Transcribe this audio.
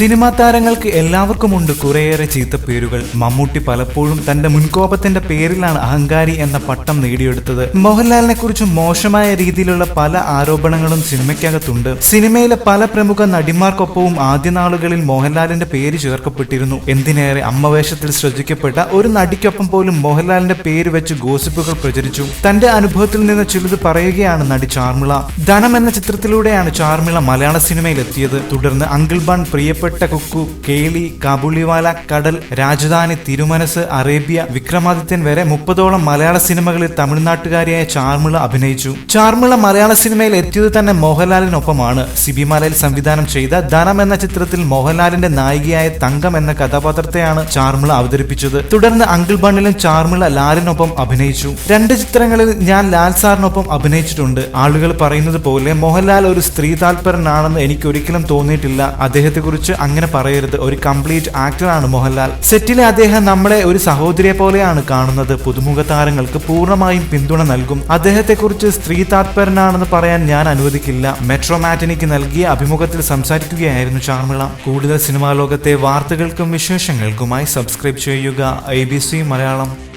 Cinema താരങ്ങൾക്ക് എല്ലാവർക്കും എല്ലാവർക്കുമുണ്ട് കുറേയേറെ ചീത്തപ്പേരുകൾ മമ്മൂട്ടി പലപ്പോഴും തന്റെ മുൻകോപത്തിന്റെ പേരിലാണ് അഹങ്കാരി എന്ന പട്ടം നേടിയെടുത്തത്. മോഹൻലാലിനെ കുറിച്ച് മോശമായ രീതിയിലുള്ള പല ആരോപണങ്ങളും സിനിമയ്ക്കകത്തുണ്ട്. സിനിമയിലെ പല പ്രമുഖ നടിമാർക്കൊപ്പവും ആദ്യ നാളുകളിൽ മോഹൻലാലിന്റെ പേര് ചേർക്കപ്പെട്ടിരുന്നു. എന്തിനേറെ അമ്മവേഷത്തിൽ ശ്രദ്ധിക്കപ്പെട്ട ഒരു നടിക്കൊപ്പം പോലും മോഹൻലാലിന്റെ പേര് വെച്ച് ഗോസിപ്പുകൾ പ്രചരിച്ചു. തന്റെ അനുഭവത്തിൽ നിന്ന് ചിലത് പറയുകയാണ് നടി ചാർമിള. ധനം എന്ന ചിത്രത്തിലൂടെയാണ് ചാർമിള മലയാള സിനിമയിൽ എത്തിയത് തുടർന്ന് അങ്കിൾ ബാൻ പ്രിയപ്പെട്ട കുക്കു കേളി കാബുളിവാല കടൽ രാജധാനി തിരുമനസ് അറേബ്യ വിക്രമാദിത്യൻ വരെ മുപ്പതോളം മലയാള സിനിമകളിൽ തമിഴ്നാട്ടുകാരിയായ ചാർമിള അഭിനയിച്ചു. ചാർമിള മലയാള സിനിമയിൽ എത്തിയത് തന്നെ മോഹൻലാലിനൊപ്പമാണ്. സിബിമാലയിൽ സംവിധാനം ചെയ്ത ധനം എന്ന ചിത്രത്തിൽ മോഹൻലാലിന്റെ നായികയായ തങ്കം എന്ന കഥാപാത്രത്തെയാണ് ചാർമിള അവതരിപ്പിച്ചത്. തുടർന്ന് അങ്കിൾ ബണ്ണിലും ചാർമിള ലാലിനൊപ്പം അഭിനയിച്ചു. രണ്ട് ചിത്രങ്ങളിൽ ഞാൻ ലാൽ സാറിനൊപ്പം അഭിനയിച്ചിട്ടുണ്ട്. ആളുകൾ പറയുന്നത് പോലെ മോഹൻലാൽ ഒരു സ്ത്രീ താല്പര്യനാണെന്ന് എനിക്ക് ഒരിക്കലും തോന്നിയിട്ടില്ല. അദ്ദേഹത്തെക്കുറിച്ച് അങ്ങനെ പറയരുത്. ഒരു കംപ്ലീറ്റ് ആക്ടറാണ് മോഹൻലാൽ. സെറ്റിലെ അദ്ദേഹം നമ്മളെ ഒരു സഹോദരിയെ പോലെയാണ് കാണുന്നത്. പുതുമുഖ താരങ്ങൾക്ക് പൂർണമായും പിന്തുണ നൽകും. അദ്ദേഹത്തെക്കുറിച്ച് സ്ത്രീ താത്പരനാണെന്ന് പറയാൻ ഞാൻ അനുവദിക്കില്ല. മെട്രോ മാറ്റിനിക്ക് നൽകിയ അഭിമുഖത്തിൽ സംസാരിക്കുകയായിരുന്നു ചാർമിള കൂടുതൽ സിനിമാ ലോകത്തെ വാർത്തകൾക്കും വിശേഷങ്ങൾക്കുമായി സബ്സ്ക്രൈബ് ചെയ്യുക. ഐ മലയാളം.